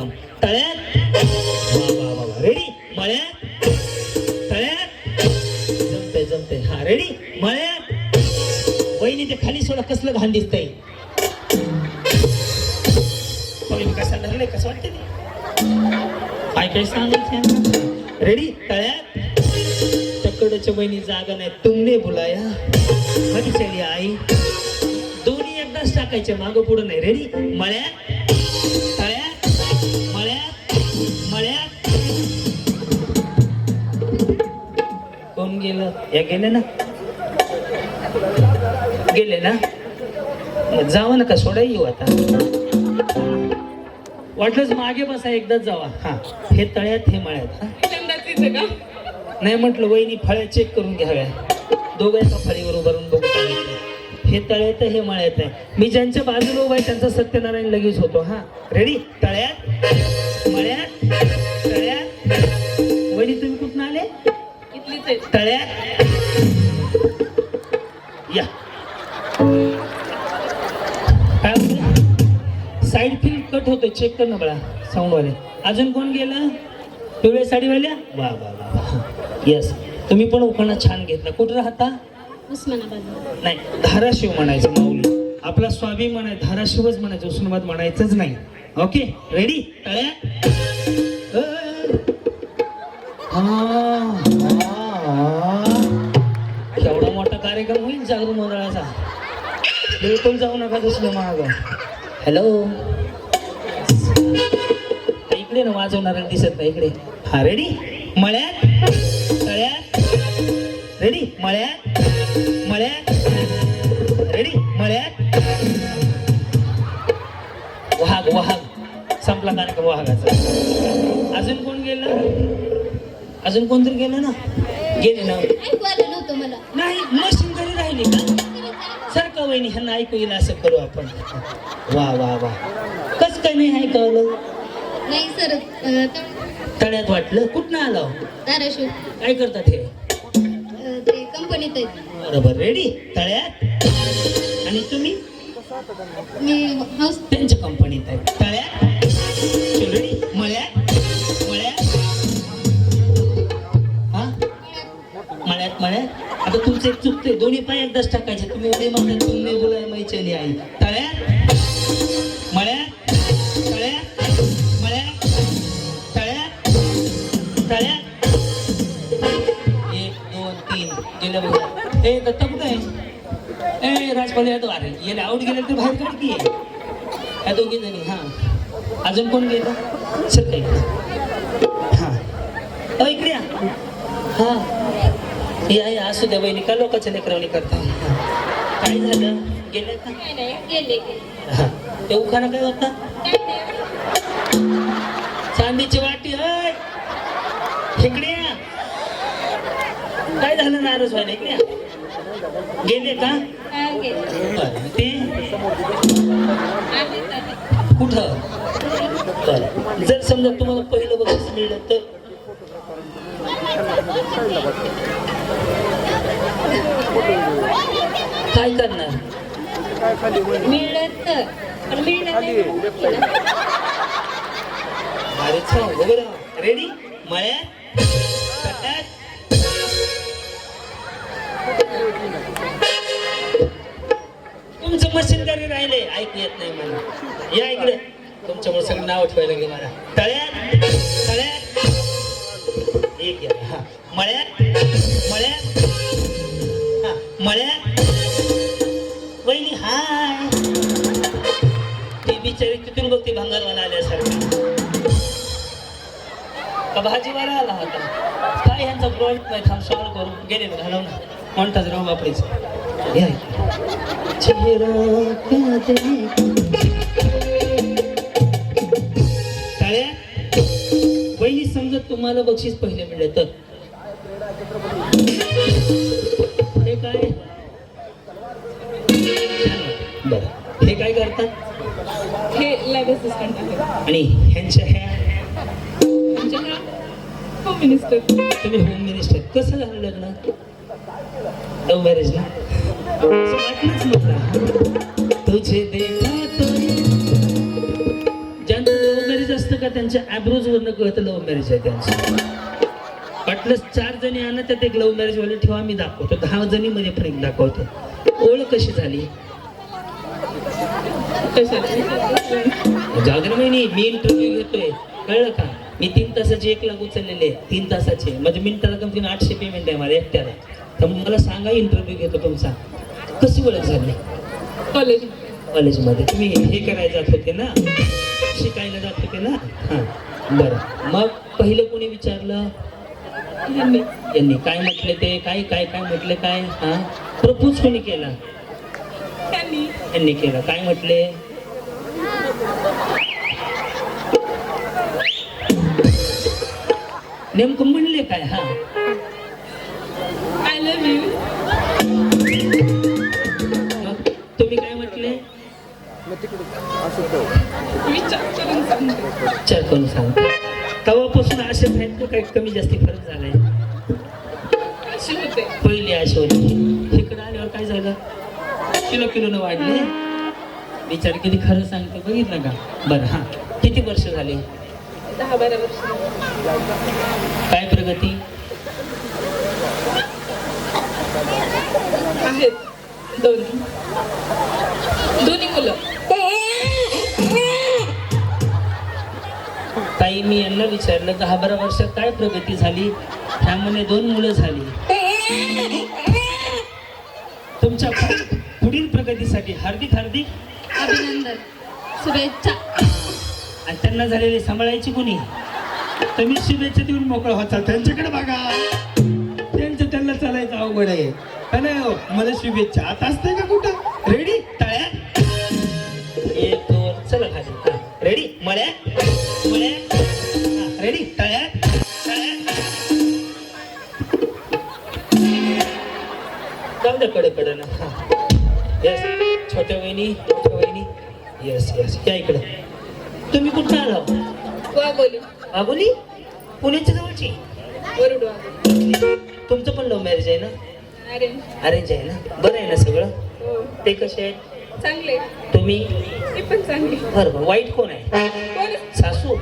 साईराम तळ्यात. वा रेडी मळ्यात. तळ्यात. जमते जमते हा रेडी मळ्यात. वहिनी ते खाली सोडा कसलं घाण दिसतंय. बघ कसं धरलंय कसं वाटतं ते? काय काय सांगायचं रेडी तळ्यात. चकडच्या बहिणी जागा नाही. तुमने बुलाया. कधी चली आई. दोन्ही एकदाच टाकायचे मागं पुढं नाही. रेडी मळ्यात. गेलं. या गेले ना? गेले ना? जावं नका सोडा येऊ आता. वाटलंच मागे बसा एकदाच जावा. हा हे तळ्यात हे मळ्यात का? नाही म्हटलं वहिनी फळ्या चेक करून घ्याव्या. दोघं एका फळीवर उभारून बघू. हे तळ्यात हे मळ्यात आहे. मी ज्यांच्या बाजूला उभा आहे त्यांचा सत्यनारायण लगेच होतो. हा रेडी तळ्यात मळ्यात तळ्यात. आहे तळ्यात या. काय? साईड फिल्म कट होतं चेक कर ना बळा साऊंडवाले अजून कोण गेलं? पिवळ्या साडीवाल्या? वा वा वा येस तुम्ही पण उखाणा छान घेतला. कुठं राहता? उस्मानाबाद. नाही धाराशिव म्हणायचं माऊली. आपला स्वाभिमान आहे धाराशिवच म्हणायचं उस्मानाबाद म्हणायचंच नाही. ओके रेडी तळ्या हा, कार्यक्रम होईल जागरण मंडळाचा बिलकुल जाऊ नका दुसरं महाग हॅलो इकडे ना वाजवणार दिसत नाही इकडे. हा रेडी मळ्यात? तळ्यात? रेडी मळ्यात? मळ्यात? रेडी मळ्यात? वाघ वाघ संपला कार्यक्रम वाघाचा अजून कोण गेलं? अजून कोणतरी गेलं ना? गेले ना. वहिनी ह्यांना ऐकू येईल असं करू आपण. वा वा वा. कस काय नाही ऐकवलं नाही सर अं, तळ्यात वाटलं. कुठनं आलं धाराशिव. काय करतात हे? अं, ते कंपनीत आहेत. बरोबर. रेडी तळ्यात? आणि तुम्ही? मी हाऊस त्यांच्या कंपनीत आहे तळ्यात? आता तुमचं एक दोन्ही पाय एकदाच टाकायचे. तुम्ही एवढे म्हणता तुम्ही बोलाय मैचली आई. तळ्यात मळ्यात तळ्यात मळ्यात तळ्यात तळ्यात. एक दोन तीन. गेलं बघा. ए दत्ता कुठं आहे ए राजपाल यादव अरे गेले आऊट गेले तर बाहेर काढ की. या दोघी जणी हां. अजून कोण गेलं? सर काही हां. इकडे हां. या या असू द्या बहिणी का लोकांच्या लेकरवणी करता? हा. काय झालं? गेले का? गेले हा. ते उखाणा काय होता? चांदीची वाटी अय इकडे या. काय झालं नाराज व्हायला इकडे या. गेले का? हा, गेले. बरं. ते. कुठं? बरं. जर समजा तुम्हाला पहिलं बघायचं मिळलं तर? काय करणार? मिळलं तर पण बघ रेडी कटात तुमचं मशीनदारी राहिले. ऐकू येत नाही मला. या इकडे. तुमच्यामुळे सगळं नाव ठेवायला गेलं मला. तळ्यात? तळ्यात? एक या. हा. मळ्यात? का भाजीवाला आला होता? काय ह्यांचा प्रॉब्लेम नाही थांब सॉल्व करू गेले घालव ना. म्हणतात राव बापडीच. टाळ्या. वहिनी समजत तुम्हाला बक्षीस पहिले मिळले तर हे काय? बरं. हे काय करतात? हे आहे आणि ह्यांच्या ह्या मिनिस्टर तुम्ही होम मिनिस्टर कसं झालं लग्न? लव्ह मॅरेज ना वाटलंच मला. तुझे देखा ज्यांचं लव्ह मॅरेज असतं का त्यांच्या ॲब्रोज वरनं कळतं लव्ह मॅरेज आहे त्यांचं. वाटलं चार जणी आणा त्यात एक लव्ह मॅरेज वाले ठेवा मी दाखवतो. दहा जणी मध्ये फरक दाखवतो. ओळख कशी झाली? वहिनी मी इंटरव्ह्यू घेतोय. कळलं का? मी तीन तासाचे एक लाख उचललेले आहे. तीन तासाचे. म्हणजे मिनिटाला कमी आठशे पेमेंट आहे मला एकट्याला. तर मग मला सांगा इंटरव्ह्यू घेतो तुमचा. कशी ओळख झाली? कॉलेज. कॉलेजमध्ये. तुम्ही हे करायला जात होते ना? शिकायला जात होते ना? हां. बरं. मग पहिलं कोणी विचारलं? यांनी. काय म्हटले ते? काय काय काय म्हटले काय? हां? प्रपोज कोणी केला? त्यांनी. यांनी केलं. काय म्हटले? नेमकं म्हणले काय? हा. आय लव्ह यू तुम्ही काय म्हटले? विचार करून सांगते. विचार करून सांग. तेव्हापासून असेच आहेत का काही कमी जास्ती फरक झालाय. अशी होते. पहिली अशी होती इकडं आल्यावर काय झालं? किलो किलोनं वाढले. विचार किती खरं सांगते बघितलं का? बरं हां. किती वर्ष झाली? दहा बारा वर्ष. काय प्रगती? आहेत. दोन. दोन्ही मुलं. ताई मी यांना विचारलं दहा बारा वर्षात काय प्रगती झाली? त्यामध्ये दोन मुलं झाली. तुमच्या पुढील- पुढील प्रगतीसाठी हार्दिक हार्दिक अभिनंदन. शुभेच्छा. आणि त्यांना झालेली सांभाळायची कोणी तुम्ही शुभेच्छा देऊन मोकळा होता त्यांच्याकडे बघा. त्यांचं त्यांना चालायचं अवघड आहे. का नाही हो? मला शुभेच्छा आता असते का कुठं? रेडी टाळ्या एक दोन चला खाली. रेडी मळ्या मळ्या रेडी टाळ्या जाऊ द्या कडे कडे ना. छोट्या वहिनी छोट्या वहिनी. यस यस या इकडे. तुम्ही कुठं आला? वा बोली आबोली पुण्याच्या जवळची? वरुड तुमचं पण लव्ह मॅरेज आहे ना? अरे. अरेंज आहे ना? बरं आहे ना सगळं? हो. ते कसे आहेत? चांगले तुम्ही? ते पण चांगले बरं बरं. वाईट कोण आहे? सासू?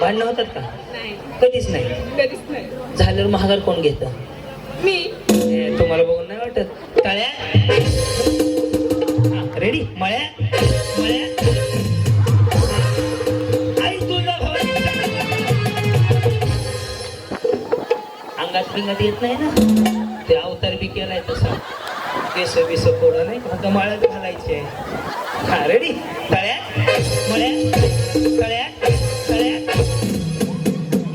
भांडणं होतात का? नाही. कधीच नाही. कधीच नाही. झाल्यावर महागार कोण घेतं? मी. तुम्हाला बघून नाही वाटत? टाळ्या अंगात बिंगात येत नाही ना. ते अवतार बी केलाय तसा. केस बिस कोडं नाही फक्त माळ्यात घालायचे हा रेडी तळ्या मळ्या तळ्या तळ्या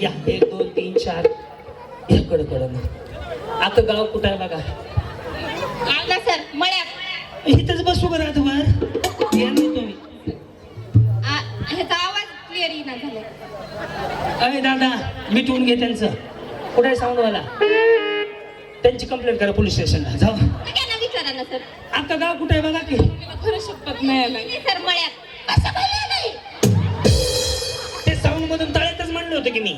या एक दोन तीन चार. या कड कडं आता गाव कुठं आहे बघा? आला सर मळ्यात. इथंच बसू का रातभर या नाही तुम्ही. आ- ह्याचा आवाज क्लिअर झाला अरे दादा मिटवून घे त्यांचं. कुठे साऊंड वाला त्यांची कंप्लेंट करा पोलीस स्टेशनला जाऊ. सगळ्यांना विचारा ना सर. आता गाव कुठे आहे बघा की? खरं शपथ नाही आला सर मळ्यात. असं बोलले नाही. ते साऊंड मधून तळ्यातच म्हणलं होतं की मी.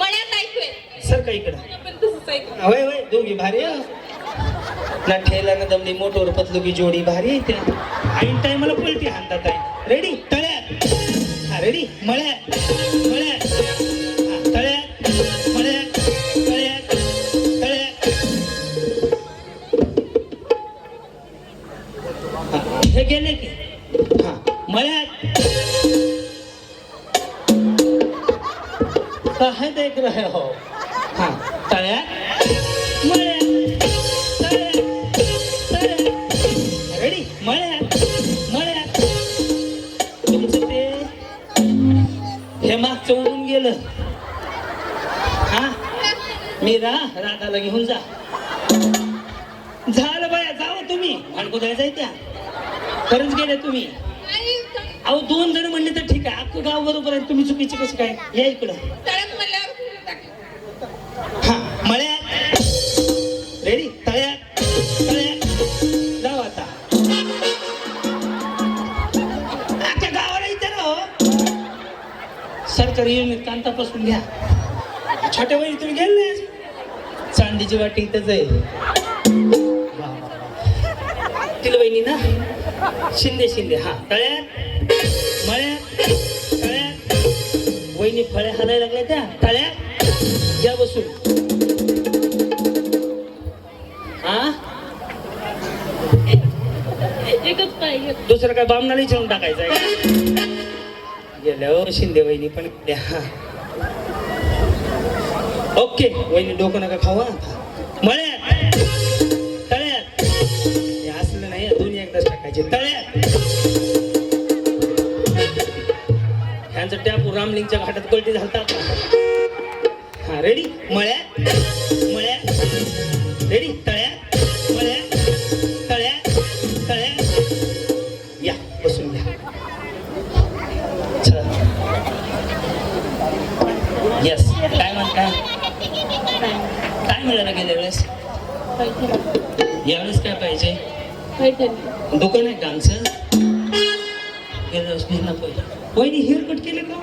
मळ्यात ऐकूय. सर का इकडं? पण तसंच ऐकलं होय होय दोघी भारी. ना ठेला ना दमली मोटोर पतलू की जोडी भारी आहे त्या ऐन टायमाला पलटी हाणतात आहे रेडी तळ्यात. हा रेडी मळ्यात. मळ्यात. हे मागचं उडून गेलं. हा? मीरा राधाला घेऊन जा. झालं बाया जावं तुम्ही. भांडकुदळ्या जायत्या खरंच गेले तुम्ही. अहो दोन जण म्हणले तर ठीक आहे. अख्खं गाव बरोबर आहे. तुम्ही चुकीचे कसे काय? या इकडं. हा. सरकारी योजनेत कान तपासून घ्या. छोट्या वहिनी तुम्ही गेले? चांदीची वाटी इथंच आहे. तिला वहिनी ना शिंदे शिंदे. हा तळ्यात मळ्यात तळ्यात. वहिनी फळ्या हाणायला लागल्या त्या टाळ्या घ्या बसून. हा? एकच पाहिजे दुसरं काय बामणाला विचारून टाकायचं आहे गेल्यावर शिंदे वहिनी पण ओके वहिनी डोकं नका खावा मळ्यात तळ्यात. हे असलं नाही दोन्ही एकदाच टाकायचे. तळ्यात. ह्यांचं टॅप रामलिंगच्या घाटात कलटी झालतात हा रेडी मळ्यात. दुकान आहे डान्सर वहिनी हेअर कट केले का?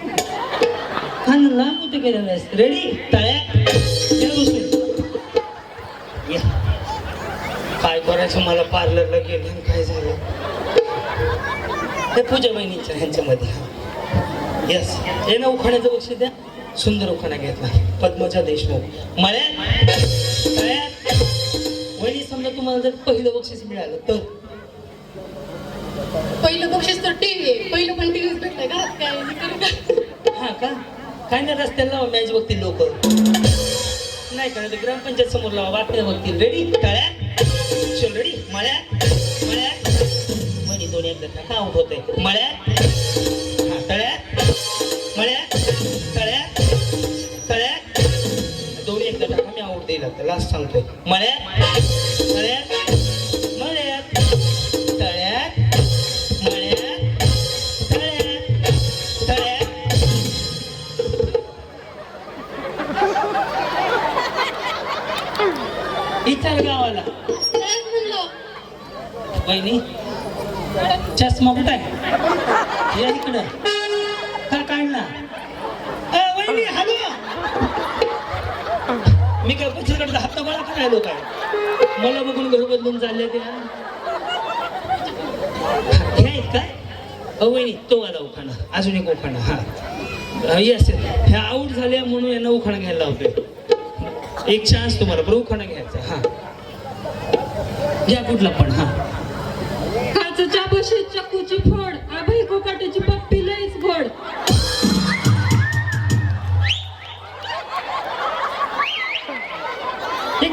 खान लांब होते गेल्या वेळेस. रेडी तळ्या. काय करायचं मला? पार्लरला गेलं काय झालं? ते पूजा बहिणीच्या ह्यांच्यामध्ये. येस हे ना उखाण्याचं बक्षीस द्या. सुंदर उखाणा घेतला. पद्मजा देशमुख. मळ्या तुम्हाला जर पहिलं बक्षीस मिळालं तर? पहिलं बक्षीस तर टीव्ही आहे. पहिलं पण टीव्हीच भेटलाय घरात काय? हे करू का? हा का? काय नाही रस्त्याला लावा मॅच बघतील लोक. नाही का? तर ग्रामपंचायत समोर लावा बातम्या बघतील. रेडी तळ्यात चल रेडी मळ्या? मळ्या? म्हणी दोन्ही एकदा का आउट होते मळ्या? हा तळ्यात मळ्यात तळ्या? दोन्ही एकदा टाका मी आउट देईल लास्ट सांगतोय. मळ्या? इतर गावाला. काय चष्मा कुठं? आहे या इकडं. का काढला. अ, हॅलो मी काय पुढच्याकडे हात गोळा करायलो काय मला बघून घर बदलून चालले त्या. हे काय? अ, तो आला उखाणा. अजून एक उखाणा हा. येस ह्या आऊट झाल्या म्हणून यांना उखाणा घ्यायला लावतोय. एक चान्स तुम्हाला बरं उखाणा घ्यायचा हा. घ्या कुठला पण हा. काचच्या बशी चक्कूची फोड आभाई कोकाटेची पप्पी लईच गोड.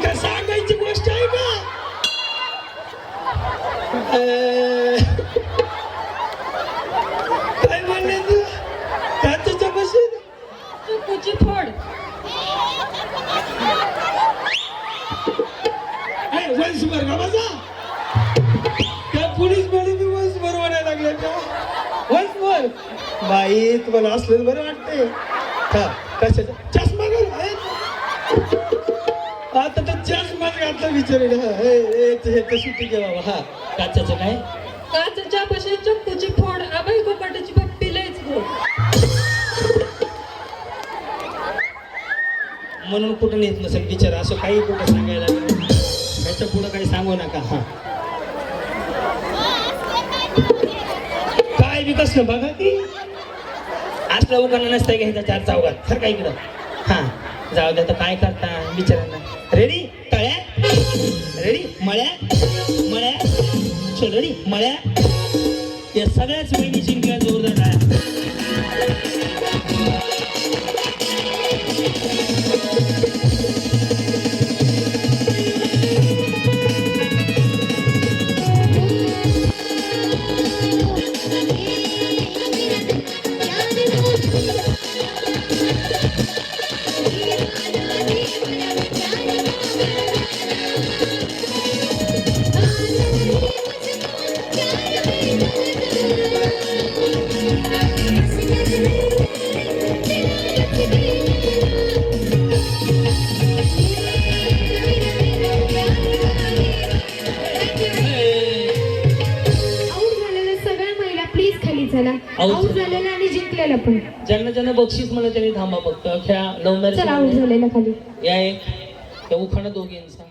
काय सांगायची गोष्ट आहे का? काय म्हणले तू? काचेच्या बशीत चक्कूची फोड. अरे वंशभर का माझा? त्या पोलीसमध्ये मी वंशभर म्हणायला लागले का? वंशभर बाई तुम्हाला असलं बरं वाटतंय. हा कशाचं? घातला विचारेल सुट्टी घे बाबा? हा काचाचं काय? काचच्या बशी चक्कूची फोड आभाई कोकाटेची पप्पी लईच गोड. म्हणून कुठं नेत नसेल बिचारा असं काही कुठं सांगायला. ह्याच्या पुढं काही सांगू नका हा. काय बी कसलं बघा की. असलं उखाणं नसतं घ्यायचा चार चौघात. सर का इकडं? हा जाऊ द्या तर काय करता बिचारांना. Ready ready मळ्या? मळ्या? चल रेडी मळ्या? या सगळ्याच बहिणी जिंकल्या जोरदार ज्यांना ज्यांना बक्षीस मला त्यांनी थांबा फक्त. खेळा लवणार चला आऊट खाली. या एक. त्या उखाणा दोघींचा